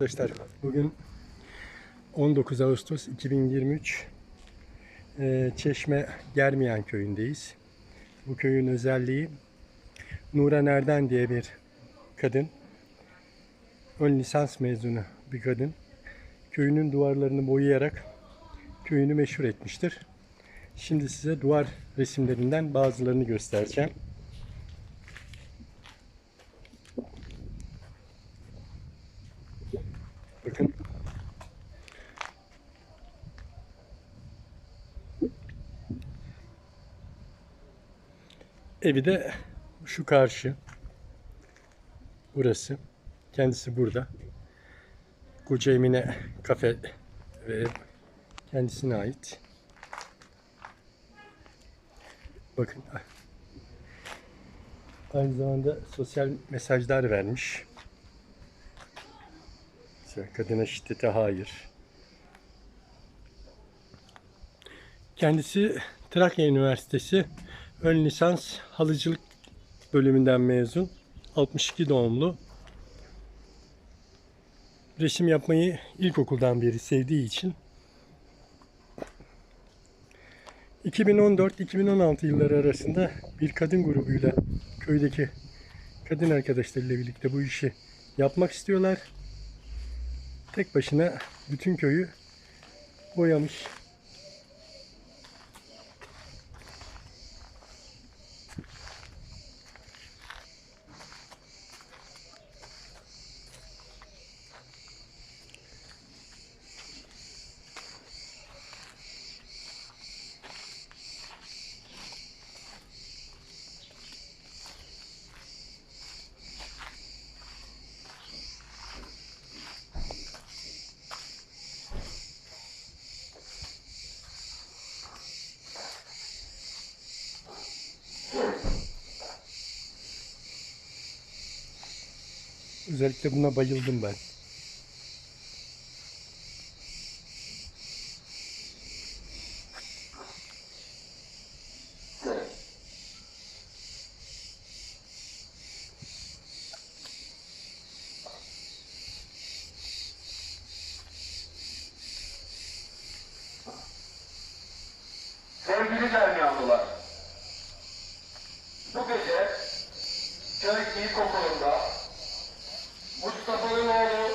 Arkadaşlar bugün 19 Ağustos 2023 Ee, Çeşme Germiyan köyündeyiz. Bu köyün özelliği Nuran Erden diye bir kadın. Ön lisans mezunu bir kadın. Köyünün duvarlarını boyayarak köyünü meşhur etmiştir. Şimdi size duvar resimlerinden bazılarını göstereceğim. Bakın Evi de şu karşı. Burası. Kendisi burada. Koca Emine kafe ve kendisine ait. Bakın. Aynı zamanda sosyal mesajlar vermiş. Mesela kadına şiddete hayır. Kendisi Trakya Üniversitesi ön lisans halıcılık bölümünden mezun. 62 doğumlu. Resim yapmayı ilkokuldan beri sevdiği için 2014-2016 yılları arasında bir kadın grubuyla köydeki kadın arkadaşlarıyla birlikte bu işi yapmak istiyorlar. Tek başına bütün köyü boyamış. Özellikle buna bayıldım ben. Sevgili Deryanlılar, bu gece köy ilkokulunda Mustafa'nın oğlu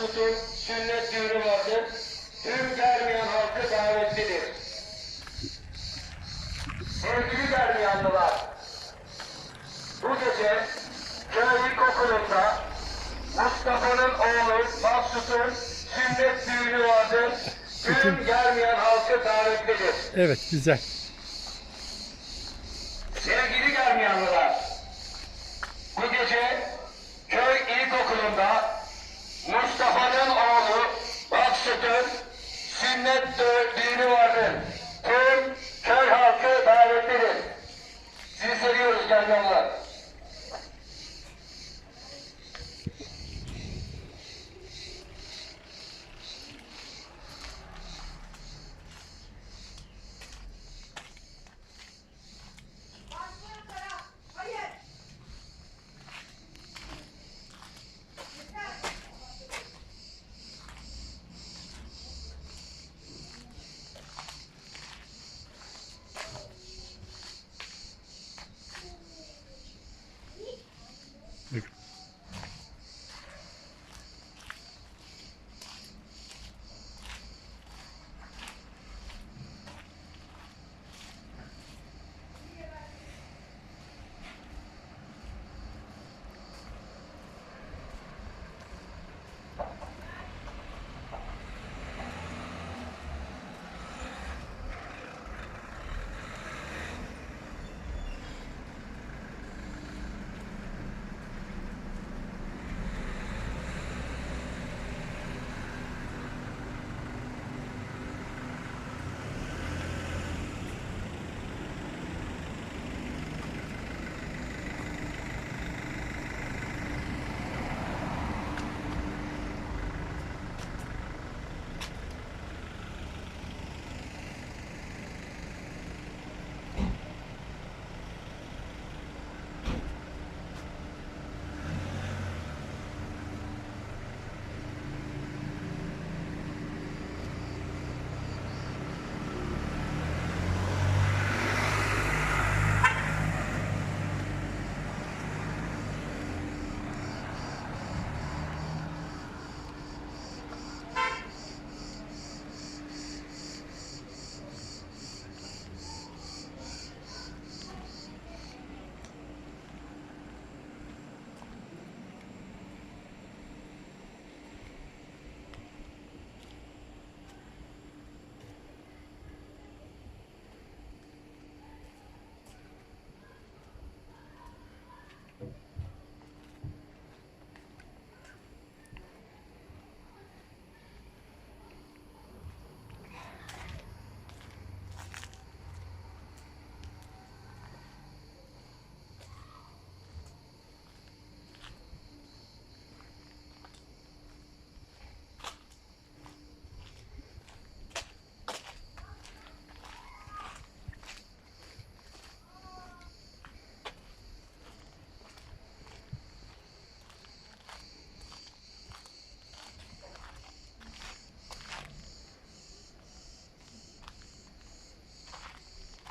Maksut'un sünnet düğünü vardır. Tüm Germiyan halkı davetlidir. Sevgili Germiyanlılar, bu gece köy ilkokulunda Mustafa'nın oğlu Maksut'un sünnet düğünü vardır. Tüm Germiyan halkı davetlidir. Evet güzel.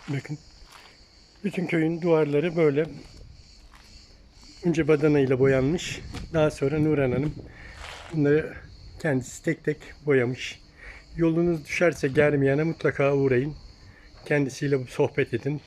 Bakın. Bütün köyün duvarları böyle. Önce badana ile boyanmış. Daha sonra Nurhan Hanım bunları kendisi tek tek boyamış. Yolunuz düşerse Germiyan'a mutlaka uğrayın. Kendisiyle sohbet edin.